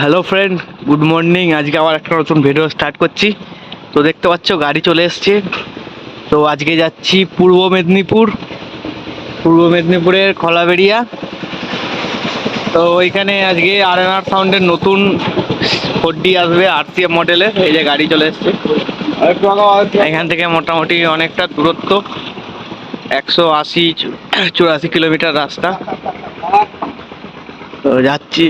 Hello friend good morning আজকে আবার একটা নতুন ভিডিও স্টার্ট করছি। তো দেখতে পাচ্ছ, গাড়ি চলে এসছে। তো আজকে যাচ্ছি পূর্ব মেদিনীপুর। পূর্ব মেদিনীপুরের খলাবেড়িয়া। তো ওইখানে আজকে আর এন আর সাউন্ডের নতুন ফোর ডি আসবে আর সি মডেলের এই যে গাড়ি চলে এসছে। এখান থেকে মোটামুটি অনেকটা দূরত্ব। একশো আশি, চুরাশি কিলোমিটার রাস্তা। তো যাচ্ছি।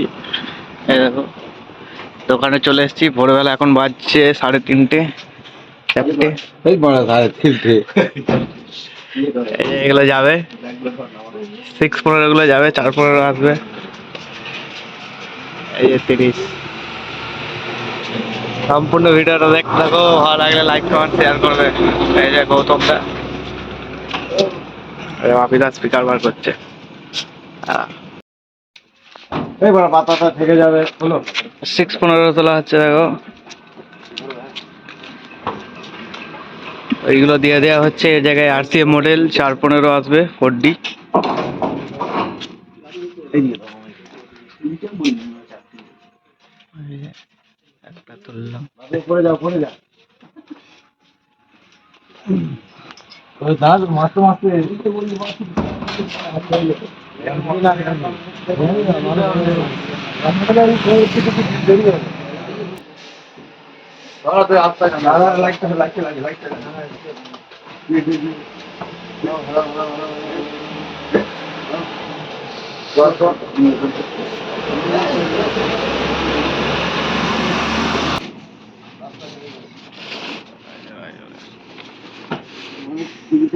দোকানে চলে এসেছি ভোরবেলা এখন বাজছে সাড়ে তিনটে চারটে। এগুলো যাবে সিক্স পনেরো গুলো যাবে। চার পনেরো আসবে। এই যে তিরিশ। সম্পূর্ণ ভিডিওটা দেখতে থাকো ভালো লাগলে লাইক কমেন্ট শেয়ার করবে। এই যে গৌতমদা। বাপিদা স্পিকার বার করছে। হ্যাঁ এই বড় পাতাটা থেকে যাবে বলো। সিক্স পনেরো তোলা হচ্ছে দেখো। ওইগুলো দিয়ে দেওয়া হচ্ছে এর জায়গায় আর সি এম মডেল চার পনেরো আসবে ফোর ডি একটা তুললাম। যাও পড়ে ওই দাঁত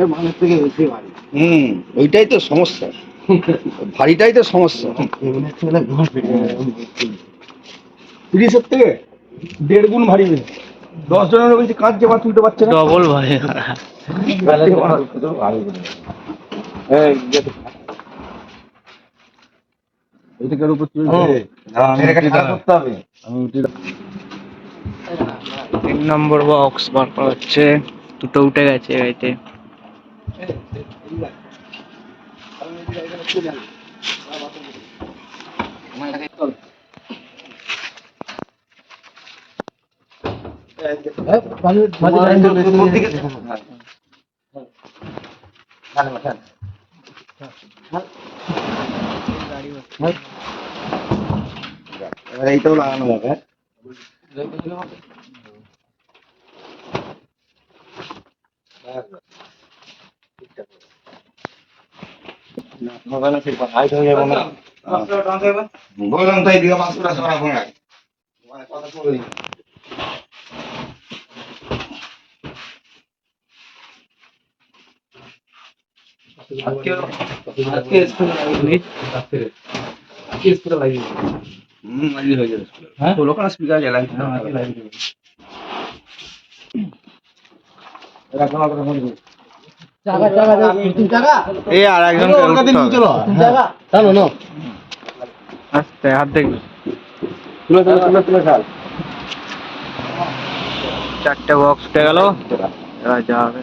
মাসে মাসে হুম ওইটাই তো সমস্যা। ভারীটাই তো সমস্যা। তিরিশের থেকে দেড় গুণ ভারী দশ জনের বলছি কাঁদছে বা তুলতে পারছে না। ডবল ভাই এটাকার উপর চলছে? করতে হবে। আমি তিন নম্বর বক্স বার করা হচ্ছে। দুটো উঠে গেছে এবার এইটাও লাগানো যাবে বললাম তাই দিকে পাঁচশোটা সরা ফোন রাখ কথা বলে দিই। হুম আজকে হয়ে? যাবে হ্যাঁ লোকাল স্পিকার এই আর একজন আস্তে হাত দেখবি। চারটে বক্স উঠে গেল। এবার যা হবে।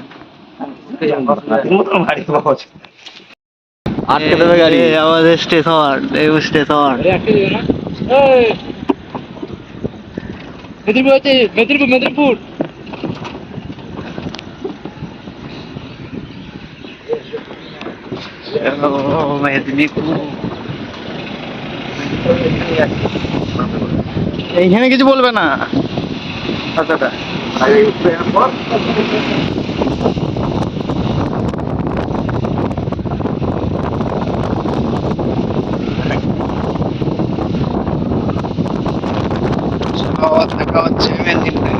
আটকে দেবে গাড়ি। আমাদের স্টেশন এই স্টেশন। মেদিনীপুর মেদিনীপুর। এইখানে কিছু বলবে না। আচ্ছা আচ্ছা সব দেখা হচ্ছে মেদিনীপুরে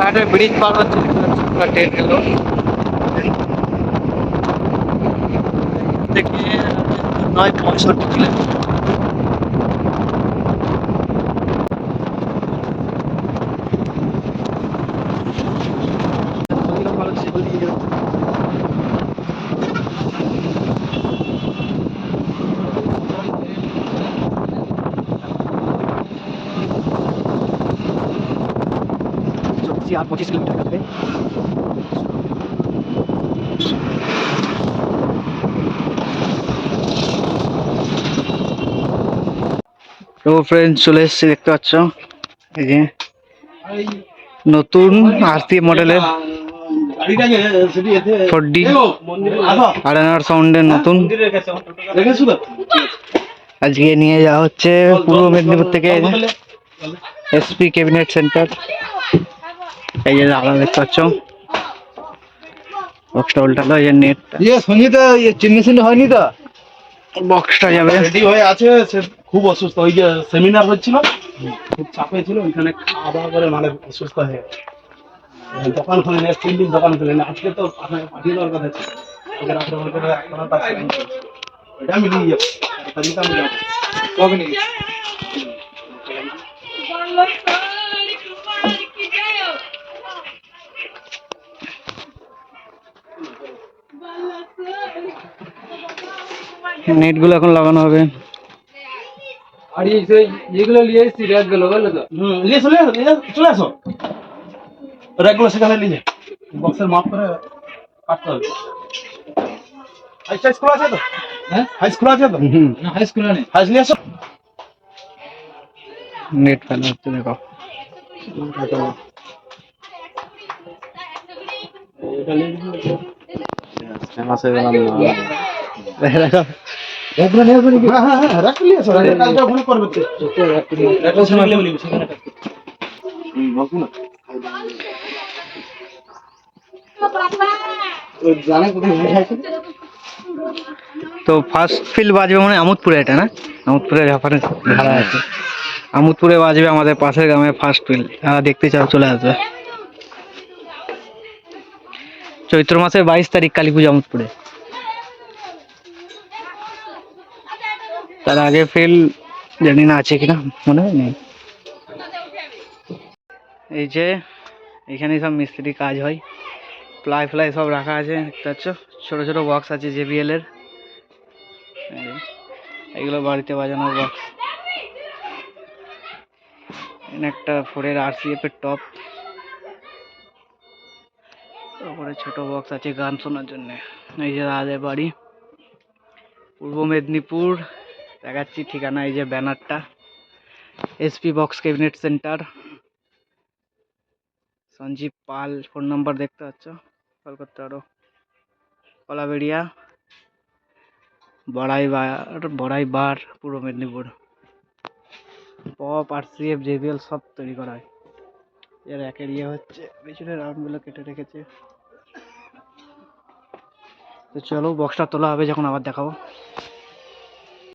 কোলাঘাটের ব্রিজ পার হচ্ছে ট্রেন এলো থেকে নয় পঁয়ষট্টি কিলোমিটার। আর পঁচিশ কিলোমিটার কাটবে তো ফ্রেন্ড চলে এসেছি, দেখতে পাচ্ছ? এই যে নতুন আরতি মডেলের ফোর ডি আড়ানার সাউন্ডের নতুন। আজকে নিয়ে যাওয়া হচ্ছে পূর্ব মেদিনীপুর থেকে এসপি ক্যাবিনেট সেন্টার এই যে আলাদা দেখতে পাচ্ছ? বক্সটা উল্টালো এই যে নেটটা ইয়ে সঞ্জিতা ইয়ে চিহ্নি চিহ্নি হয়নি তো? বক্সটা যাবে। রেডি হয়ে আছে খুব অসুস্থ। ওই যে সেমিনার হচ্ছিল খুব চাপে ছিল ওইখানে খাওয়া দাওয়া করে মানে অসুস্থ হয়ে দোকান খুলে তিন দিন দোকান খুলে নেই আজকে তো আপনাকে পাঠিয়ে দেওয়ার কথা ছিল। ওকে রাত্রে বলে করে এখন তার সেকেন্ড ওইটা আমি নিয়ে যাব। তাহলে তো কবে নিয়ে নেটগুলো এখন লাগানো হবে। আর এই যে যেগুলো নিয়ে এসেছি র্যাকগুলো বলল তো? হুম নিয়ে চলে আসো নিয়ে চলে আসো। র্যাকগুলো সেখানে নিয়ে যাও বক্সের মাপ করে কাটতে হবে। হাই সাইজ খোলা আছে তো? হ্যাঁ? হাই খোলা আছে তো? না হাই স্কুল নেই। হাইস নিয়ে আসো। নেট ফেলা হচ্ছে দেখো। হ্যাঁ হ্যাঁ হ্যাঁ রাখ করবে তো। সেখানে হুম না। ফার্স্ট ফিল বাজবে মানে আমোদপুরে এটা না? আমোদপুরে ঝাপানে ধারা আছে। আমোদপুরে বাজবে আমাদের পাশের গ্রামে ফার্স্ট ফিল দেখতে চাও চলে আসবে। চৈত্র মাসের বাইশ তারিখ কালী পুজো আমোদপুরে। তার আগে ফিল জানি না আছে কিনা, মনে হয় নেই। এই যে এখানে সব মিস্ত্রি কাজ হয়। প্লাই ফ্লাই সব রাখা আছে, দেখতে পাচ্ছ? ছোটো ছোটো বক্স আছে জেবিএল এর। এগুলো বাড়িতে বাজানোর বক্স একটা ফোরের আরসিএফ এর টপ তারপরে ছোট বক্স আছে গান শোনার জন্য। এই যে দাদাদের বাড়ি। পূর্ব মেদিনীপুর। দেখাচ্ছি ঠিকানা, এই যে ব্যানারটা। SP box cabinet centre Sanjib Pal phone number দেখতে পাচ্ছ? কল করতে পারো। কলাবেড়িয়া, বড়াইবার বড়াইবার, পূর্ব মেদিনীপুর। পপ আর সিএফ জেবিএল সব তৈরি করা হয়। এর একের ইয়ে হচ্ছে, পেছনের রাউন্ডগুলো কেটে রেখেছে। তো চলো বক্সটা তোলা হবে, যখন আবার দেখাবো।